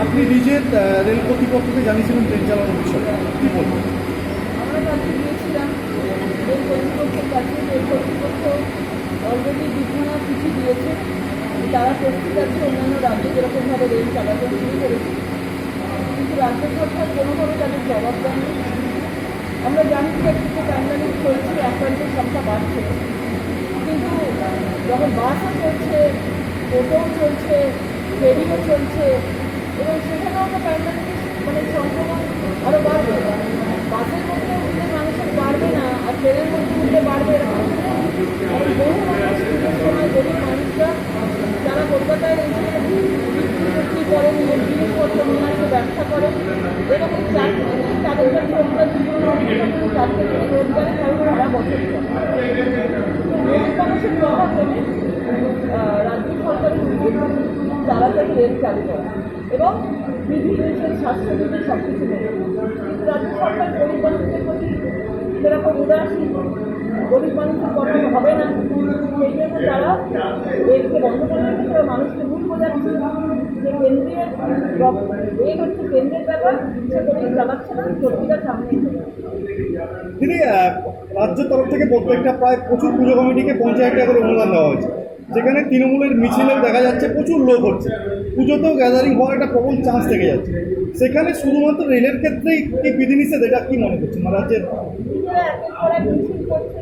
আপনি নিজের রেল কর্তৃপক্ষকে জানিয়েছিলেন ট্রেন চালানোর বিষয়ে। কী বলবেন? আমরা কাছে গিয়েছিলাম রেল কর্তৃপক্ষের কাছে রেল কর্তৃপক্ষ অলরেডি বিভিন্ন চিঠি দিয়েছে। তারা প্রস্তুত আছে, অন্যান্য রাজ্যে যেরকমভাবে রেল চালাতে শুরু করেছে। কিন্তু রাজ্য সরকার কোনোভাবে তাদের জবাব দেয়নি। আমরা জানি যে একটু প্যান্ডামিক চলছে আক্রান্তের সংখ্যা বাড়ছে। কিন্তু যখন বাসও চলছে টোটোও চলছে ফেরিও চলছে এবং সেখানেও তো প্যান্ডামিকের মানে সংক্রমণ আরও বাড়বে। বাসের মধ্যে উঠলে মানুষের বাড়বে না, আর ট্রেনের মধ্যে উঠলে বাড়বে কারণ বহু মানুষ সময় গরিব মানুষরা যারা কলকাতায় বিক্রি করেন জিনিসপত্র নিয়ে আসে ব্যবসা করেন, এরকম চাকরি তাদের কাছে আমরা বিভিন্ন চাকরি রোজগারে কারণ সারা বছর রেল চালু করা এবং বিধি নিষেধ স্বাস্থ্যবিধি সব কিছু মেনে কিন্তু রাজ্য সরকার গরিব মানুষের প্রতি সেরকম উদাসীন, গরিব মানুষের কথা হবে না। সেই জন্য তারা রেলকে বন্ধ করে রেখেছে এবং মানুষকে ভুল বোঝাচ্ছে। যে কেন্দ্রের এই হচ্ছে কেন্দ্রের ব্যাপার ইচ্ছে করেই চালাচ্ছে না সত্যিকার সামনে। দিদি রাজ্যের তরফ থেকে প্রত্যেকটা প্রায় প্রচুর পুজো কমিটিকে পঞ্চায়েত টাকা করে অনুদান দেওয়া হয়েছে। যেখানে তৃণমূলের মিছিলেও দেখা যাচ্ছে, প্রচুর লোক হচ্ছে। পুজোতেও গ্যাদারিং হওয়ার একটা প্রবল চান্স থেকে যাচ্ছে। সেখানে শুধুমাত্র রেলের ক্ষেত্রেই কি বিধিনিষেধ, এটা কি মনে মানে রাজ্যের মিছিল করছে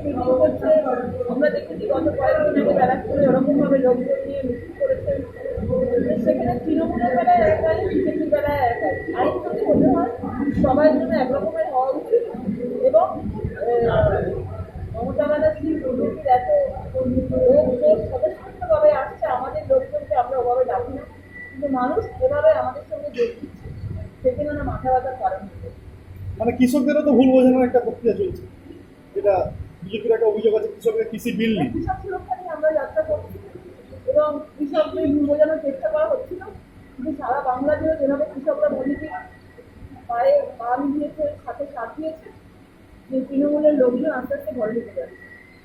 মিছিল হয় সবার জন্য একরকমের হওয়া উচিত এবং মমতা ব্যানার্জি বিজেপির এত লোক জোর স্বতঃস্ফূর্তভাবে আসছে আমাদের লোকজনকে আমরা ওভাবে ডাকি না কিন্তু মানুষ এভাবে আমাদের সঙ্গে যোগ দিচ্ছে সেখানে না মাথা ব্যথার কারণ মানে কৃষকদেরও তো ভুল বোঝানোর একটা প্রক্রিয়া চলছে। যেটা বিজেপির একটা অভিযোগ আছে কৃষকদের কৃষি বিল নেই। কৃষক সুরক্ষা নিয়ে আমরা যাত্রা করছি। এবং কৃষকদের ভুল বোঝানোর চেষ্টা করা হচ্ছিল। কিন্তু সারা বাংলা জুড়ে যেভাবে কৃষকরা মোদীজি পায়ে পা মিলিয়েছে সাথে সাথ দিয়েছে যে তৃণমূলের লোকজন আস্তে আস্তে ঘরে ঢুকে যাচ্ছে।